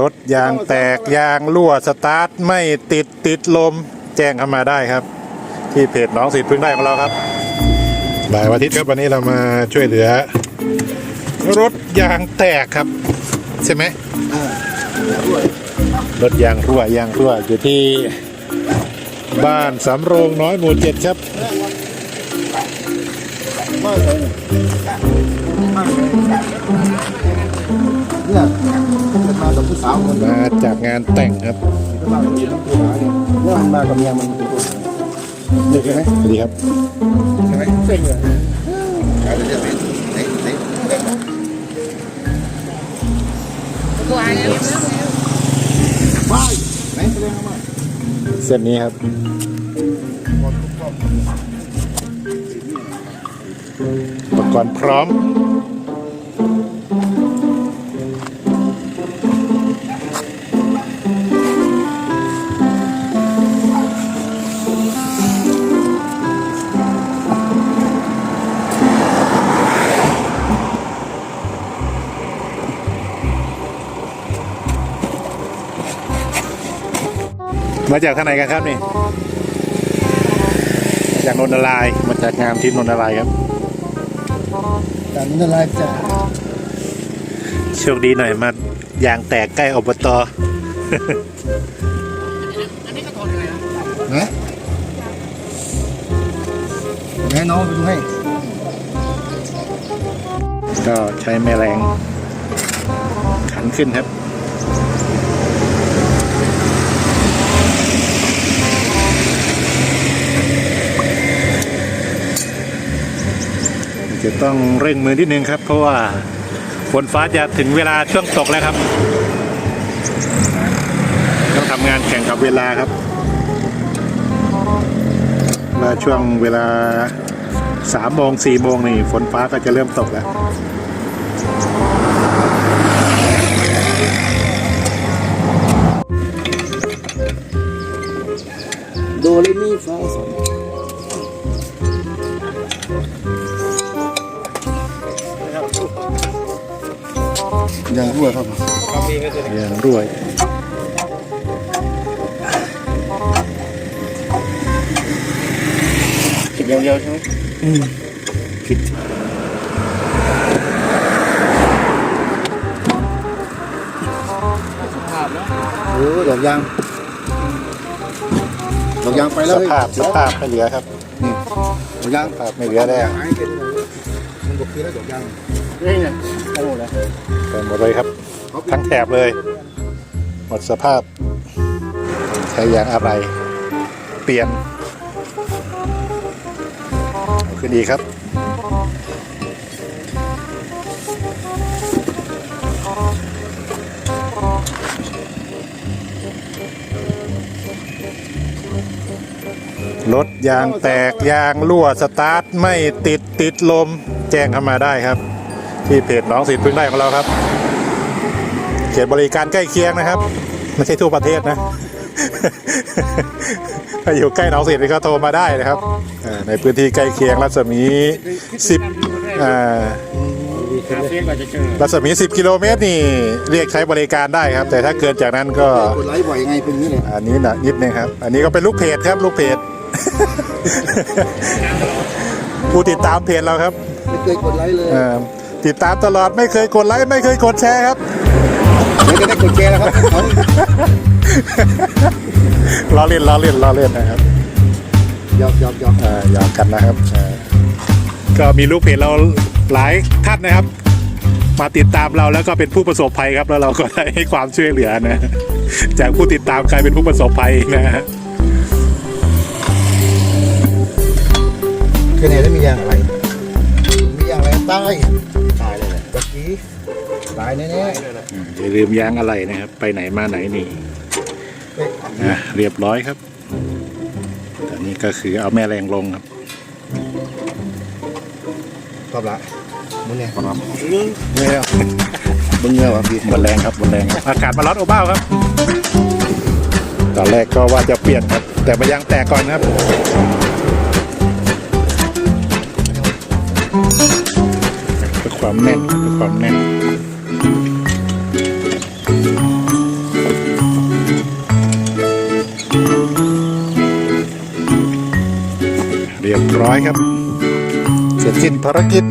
รถยางแตกยางรั่วสตาร์ทไม่ติดติดลมแจ้งเข้ามาได้ครับ ที่เพจน้องสิทธิ์พึ่งได้ของเราครับบ่ายวันอาทิตย์ครับวันนี้เรามาช่วยเหลือ รถยางแตกครับ ใช่ไหมรถยางรั่วยางรั่วอยู่ที่บ้านสำโรงน้อยหมู่เจ็ดครับเนี่ยมันมากับผู้สาวคน มาจากงานแต่งครับก็มากับเมียทั้งคู่หาเนี่ยเนี่ยมันมากับเมียมันเป็นตัวเด็กใช่ไหมสวัสดีครับใช่ไหมเส้นเลยไหนไหนว้ายไหนแสดงมาเส้นนี้ครับอุปกรณ์พร้อม มาจากทางไหนกันครับนี่จากนนทลายณ์มาจากงานที่นนทลายณ์ครับแต่มันละลายจ้ะโชคดีหน่อยมายางแตกใกล้อบตนะให้น้องไปดูให้ ก็ใช้แม่แรงขันขึ้นครับ จะต้องเร่งมือนิดนึงครับ เพราะว่าฝนฟ้าจะถึงเวลาช่วงตกแล้วครับ ต้องทำงานแข่งกับเวลาครับมาช่วงเวลาสามโมงสี่โมงนี่ฝนฟ้าก็จะเริ่มตกแล้วโดเรมีฟาสอน ยังรั่วครับอย่างด้วยคิดเดียวๆใช่ไหมคิดเออดอกยางดอกยางไปแล้สวภาพสภาพไม่เหลือครับนี่ดอกยางสภาพไม่เหลือแล้วหายเป็นมันบอกคือแล้วดอกยางนี่ไง โอ้โหแล้วเต็มหมดเลยครับ ทั้งแถบเลย หมดสภาพ ใช้ยางอะไร เปลี่ยนเอาขึ้นดีครับรถยางแตกยางรั่วสตาร์ทไม่ติดติดลม แจ้งเข้ามาได้ครับ ที่เพจน้องสิทธิ์พึ่งได้ของเราครับเขตบริการใกล้เคียงนะครับ ไม่ใช่ทั่วประเทศนะ ถ้าอยู่ใกล้หนองสิทธิ์ก็โทรมาได้นะครับอ่าในพื้นที่ใกล้เคียงรัศมี10อ่ารัศมี 10 กิโลเมตรนี่เรียกใช้บริการได้ครับ แต่ถ้าเกินจากนั้นก็กดไลค์บ่อยไงเป็นอย่างนี้เลยอันนี้นะนิดนึงครับ อันนี้ก็เป็นลูกเพจครับลูกเพจผู้ติดตามเพจเราครับไม่เคยกดไลค์เลยอ่า ติดตามตลอดไม่เคยกดไลค์ไม่เคยกดแชร์ครับไม่จะได้กดแชร์แล้วครับเขาล้อเล่นล้อเล่นล้อเล่นนะครับหยอกหยอกหยอกอ่าหยอกกันนะครับอ่าก็มีลูกเพจเราหลายท่านนะครับ มาติดตามเราแล้วก็เป็นผู้ประสบภัยครับ แล้วเราก็ได้ให้ความช่วยเหลือนะ จากผู้ติดตามกลายเป็นผู้ประสบภัยนะฮะคือเนี่ยได้มียางอะไร มียางอะไรตายต ตะกี้ตายแน่ๆอย่าลืมยางอะไรนะครับ ไปไหนมาไหนนี่เอ๊ะอะเรียบร้อยครับตอนนี้ก็คือเอาแม่แรงลงครับตอบละมึงเนี่ยตอบละเงี้ยมึงเงี้ยวะพี่หมดแรงครับหมดแรงครับอากาศมาร้อนอบอ้าวครับ ตอนแรกก็ว่าจะเปลี่ยนครับ แต่มายางแตกก่อนครับเพื่อ ความแน่นดูความแน่นเรียบร้อยครับ เสร็จสิ้นภารกิจ